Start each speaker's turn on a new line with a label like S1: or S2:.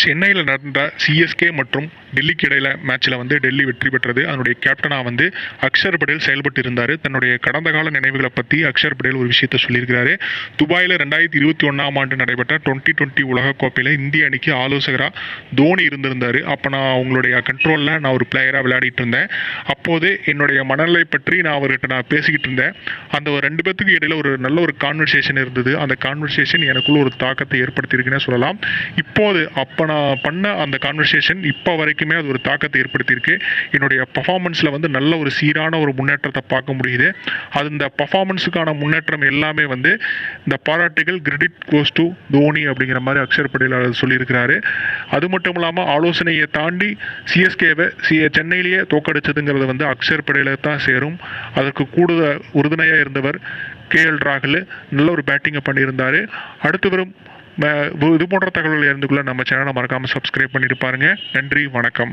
S1: சென்னையில் நடந்த சிஎஸ்கே மற்றும் டெல்லிக்கு இடையில மேட்ச்சில் வந்து டெல்லி வெற்றி பெற்றது. அதனுடைய கேப்டனாக வந்து அக்ஷர் படேல் செயல்பட்டு இருந்தார். தன்னுடைய கடந்த கால நினைவுகளை பற்றி அக்ஷர் படேல் ஒரு விஷயத்த சொல்லியிருக்கிறாரு. துபாயில் ரெண்டாயிரத்தி இருபத்தி ஒன்றாம் ஆண்டு நடைபெற்ற டுவெண்ட்டி டுவெண்ட்டி உலகக்கோப்பையில் இந்திய அணிக்கு ஆலோசகராக தோனி இருந்திருந்தார். அப்போ நான் அவங்களுடைய கண்ட்ரோலில் நான் ஒரு பிளேயராக விளையாடிட்டு இருந்தேன். அப்போது என்னுடைய மனநிலை பற்றி நான் அவர்கிட்ட நான் பேசிக்கிட்டு இருந்தேன். அந்த ஒரு ரெண்டு பேத்துக்கு இடையில ஒரு நல்ல ஒரு கான்வர்சேஷன் இருந்தது. அந்த கான்வர்சேஷன் எனக்குள்ள ஒரு தாக்கத்தை ஏற்படுத்தியிருக்குன்னே சொல்லலாம். இப்போது அப்போ நான் பண்ண அந்த கான்வர்சேஷன் இப்போ வரைக்குமே அது ஒரு தாக்கத்தை ஏற்படுத்தியிருக்கு. என்னுடைய பர்ஃபார்மன்ஸில் வந்து நல்ல ஒரு சீரான ஒரு முன்னேற்றத்தை பார்க்க முடியுது. அது இந்த பர்ஃபார்மன்ஸுக்கான முன்னேற்றம் எல்லாமே வந்து இந்த பாராட்டுகள் கிரெடிட் கோஸ் டு தோனி அப்படிங்கிற மாதிரி அக்ஷர் படேல் சொல்லியிருக்கிறாரு. அது மட்டும் இல்லாமல் ஆலோசனையை தாண்டி சிஎஸ்கேவை சி சென்னையிலேயே தோக்கடிச்சதுங்கிறது வந்து அக்ஷர் படேலை தான் சேரும். அதற்கு கூடுதல் உறுதுணையாக இருந்தவர் கேஎல் ராகுல். நல்ல ஒரு பேட்டிங்கை பண்ணியிருந்தார். அடுத்து வரும் இது போன்ற தகவல்கள் இருந்துக்குள்ள நம்ம சேனலை மறக்காமல் சப்ஸ்கிரைப் பண்ணிட்டு பாருங்கள் நன்றி வணக்கம்.